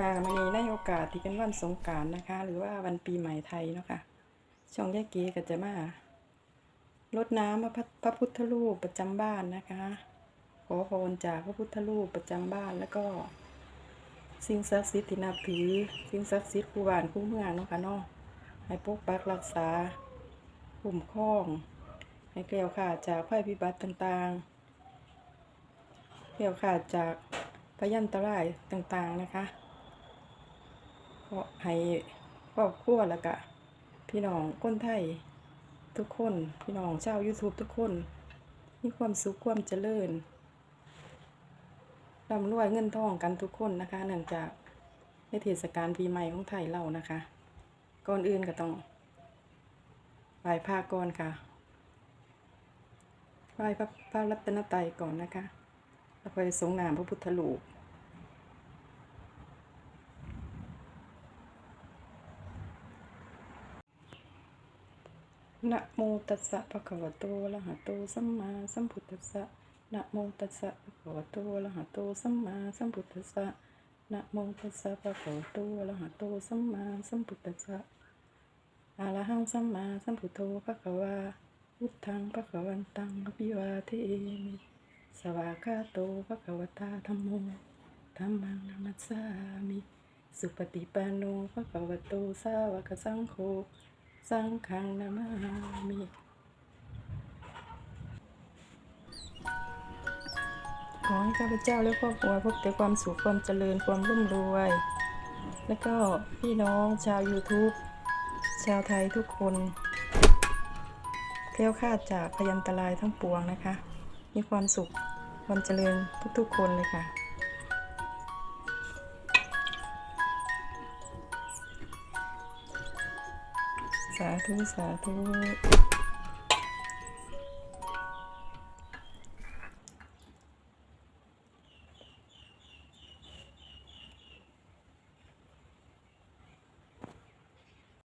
ค่ะวันนี้ในโอกาสที่เป็นวันสงกรารนะคะ หรือว่าวันปีใหม่ไทยเนาะค่ะ ช่องแยกเกีก็จะมารดน้ำพระพระพุทธรูปประจำบ้านนะคะ ขอพรจากพระพุทธรูปประจำบ้านแล้วก็สิ่งศักดิ์สิทธิ์ที่นับถือสิ่งศักดิ์สิทธิ์คู่บ้านคู่เมืองเนาะค่ะเนาะให้ปกปักรักษาคุ้มครอง ให้เกลียวขาดจากภัยพิบัติต่างๆเกลียวขาดจากพยันตรายต่างๆนะคะ ขอให้ครอบครัวแล้วก็พี่น้องคนไทย ทุกคนพี่น้องชาว YouTube ทุกคน มีความสุขความเจริญร่ำรวยเงินทองกันทุกคนนะคะ เนื่องจากในเทศกาลปีใหม่ของไทยเรานะคะ ก่อนอื่นก็ต้องไหว้พระก่อนค่ะไหว้พระพระรัตนตรัยก่อนนะคะแล้วไปสงนามพระพุทธรูป นะโมตัสสะภะคะวะโตอะระหะโตสัมมาสัมพุทธัสสะนะโมตัสสะภะคะวะโตอะระหะโตสัมมาสัมพุทธัสสะนะโมตัสสะภะคะวะโตอะระหะโตสัมมาสัมพุทธัสสะอะระหังสัมมาสัมพุทโธภะคะวาพุทธังภะคะวันตังอภิวาเทมิสวากาโตภะคะวตาธัมโมธัมมังนัมัสสามิ สุปฏิปันโนภะคะวะโตสาวกสังโฆ สังฆังนามามิขอให้ข้าพเจ้าและครอบครัวพบแต่ความสุขความเจริญความร่ำรวย และก็พี่น้องชาว YouTube ชาวไทยทุกคนแคล้วคลาดจากพยันตรายทั้งปวงนะคะ มีความสุขความเจริญทุกๆคนเลยค่ะ สาธุสาธุ